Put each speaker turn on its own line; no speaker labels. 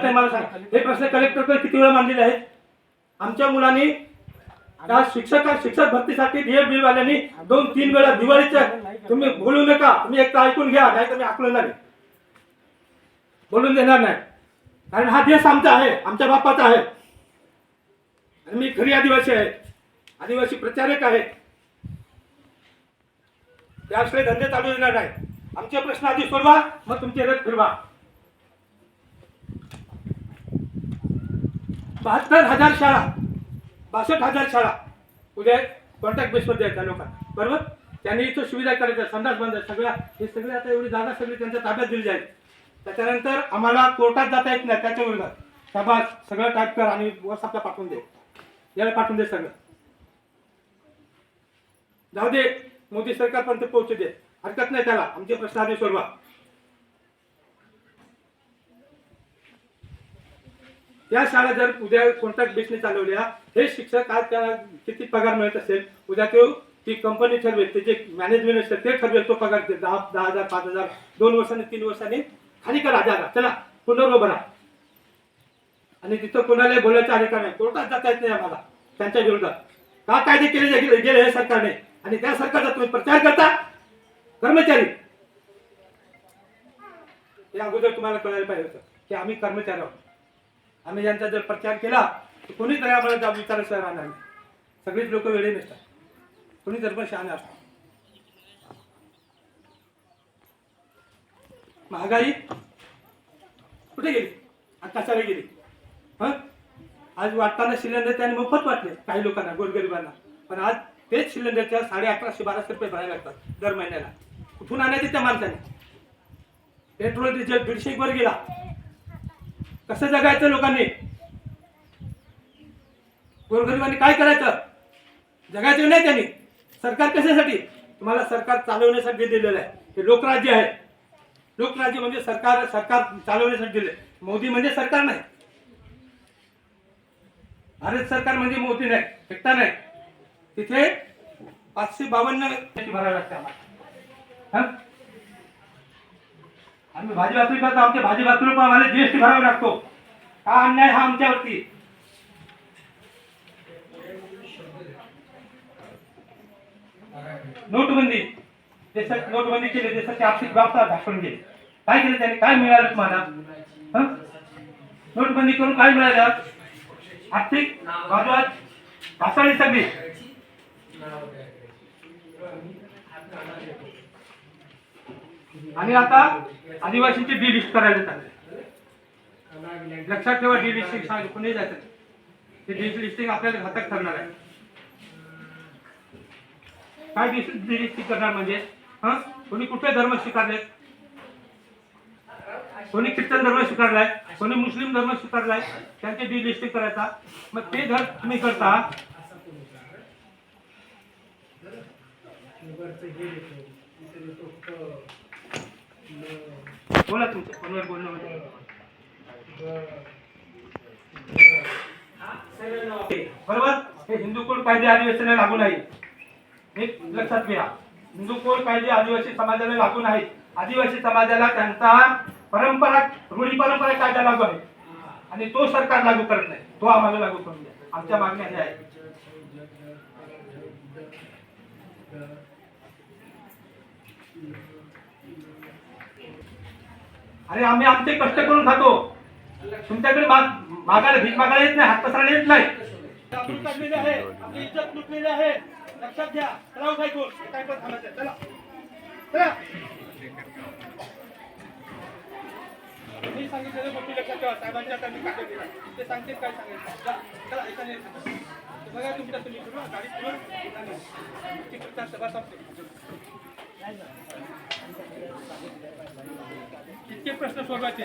ते मला सांगा. हे प्रश्न कलेक्टरकडे किती वेळा मांडलेले आहेत? आमच्या मुलांनी त्या शिक्षक शिक्षक भरतीसाठी डीएड बिल वाल्यांनी दोन तीन वेळा दिवाळीच्या तुम्ही बोलू नका. तुम्ही एक तर ऐकून घ्या नाही तर मी आकलं नाही. बोलून देणार नाही. कारण हा देश आमचा आहे आमच्या बापाचा आहे. आणि मी खरी आदिवासी आहे. आदिवासी प्रचारक आहे. त्याशिवाय धंदे चालू देणार नाही. आमचे प्रश्न आधी सोडवा मग तुमचे रथ फिरवा. बहात्तर हजार शाळा. बासष्ट हजार शाळा. उद्या कॉन्ट्रॅक्ट बेसवर द्यायच्या लोकांना. बरोबर? त्यांनी इथं सुविधा करायच्या संडास बंद सगळ्या. हे सगळे आता एवढी जागा सगळी त्यांच्या ताब्यात दिली जाईल. त्याच्यानंतर आम्हाला कोर्टात जाता येत नाही. त्याच्या विरोधात. सभा सगळं टाईप कर आणि व्हॉट्सअपला पाठवून दे. याला पाठवून दे सगळं. जाऊ दे. मोदी सरकारपर्यंत पोहोचू दे. हरकत नाही त्याला. आमचे प्रश्न आधी सोडवा. या शाळा जर उद्या कॉन्ट्रॅक्ट बेसने चालवल्या हे शिक्षक आज त्याला किती पगार मिळत असेल उद्या तो ती कंपनी ठरवेल त्याचे मॅनेजमेंट असेल ते ठरवेल तो पगार दहा दहा हजार पाच हजार दोन वर्षांनी तीन वर्षांनी खाली करा जागा चला पुनर्वभरा आणि तिथं कोणाला बोलायचा अधिकार नाही कोर्टात जाता येत नाही आम्हाला त्यांच्या विरोधात. का कायदे केले गेले गेले हे सरकारने? आणि त्या सरकारचा तुम्ही प्रचार करता? कर्मचारी. हे अगोदर तुम्हाला कळायला पाहिजे होतं की आम्ही कर्मचारी आहोत. आम्ही यांचा जर प्रचार केला तर कोणीच आम्हाला जाब विचारायचं राहणार नाही. सगळीच लोक वेळे नसतात कोणी जर पण शहाणे असतात. महागाई कुठे गेली? आता कशाला गेली? हं? आज वाटताना सिलेंडर त्याने मोफत वाटले काही लोकांना गोरगरिबांना. पण आज तेच सिलेंडरच्या साडे अकराशे बाराशे रुपये भरायला लागतात दर महिन्याला. कुठून आणायचे त्या माणसाने? पेट्रोल डिझेल दीडशे वर गेला. कसं जगायचं लोकांनी? गोरगरिबांनी काय करायचं? जगायचं नाही त्यांनी. सरकार कशासाठी? तुम्हाला सरकार चालवण्यासाठी दिलेलं आहे. हे लोकराज्य आहे. लोकराज्य म्हणजे सरकार सरकार चालवण्यासाठी दिले मोदी म्हणजे सरकार नाही. भारत सरकार म्हणजे मोदी नाही. एकटा नाही. तिथे पाचशे बावन्न भरायला लागते आम्हाला. हा? भाजी भाकरी करतो आमच्या भाजी भाकरी पण आम्हाला जीएसटी भरावा लागतो. हा अन्याय हा आमच्यावरती. नोटबंदी. देशात नोटबंदी केली देशाची आर्थिक व्यवस्था दाखवून गेली. काय केलं त्याने? काय मिळालं तुम्हाला? नोटबंदी करून काय मिळालं? आर्थिक बाजूला ढासळली सगळी. आणि आता आदिवासींचे डी लिस्ट करायला चालले. लक्षात ठेवा डी लिस्टिंग सांगितलं कुणी जायचं ते? डी लिस्टिंग आपल्याला घातक ठरणार आहे. काय डी लिस्टिंग करणार म्हणजे? हा? कोणी कुठले धर्म स्वीकारले? कोणी ख्रिश्चन धर्म स्वीकारलाय? कोणी मुस्लिम धर्म स्वीकारलाय? त्यांचे डी लिस्टिंग करायचा. मग ते धर्म तुम्ही करता. बोला तुमचं फोनवर बोलणं म्हणजे बरोबर? हे हिंदू कोण कायदे आदिवासीला लागू नाही. हे लक्षात घ्या. हिंदू कोण कायदे आदिवासी समाजाला लागू नाही. आदिवासी समाजाला त्यांचा परंपरा रूढी परंपरा कायदा लागू आहे. आणि तो सरकार लागू करत नाही. तो आम्हाला लागू करून द्या. आमच्या मागण्या ह्या आहेत. अरे आम्ही आमचे कष्ट करून खातो. तुमच्याकडे माग मागायला भीक मागायला येत नाही हात पसरायला येत नाही. आपण काढलेली आहे आपली इज्जत लुटलेली आहे लक्षात घ्या. चला काय कोण काय पण थांबायचं चला चला मी सांगितलेलं गोष्टी लक्षात ठेवा. साहेबांच्या आता मी कागद ते सांगतील काय सांगायचं चला, चला बघा तुमच्या तुम्ही करू गाडी फिरवा. तुमची प्रचार सभा संपते. इतके प्रश्न सोडवायचे.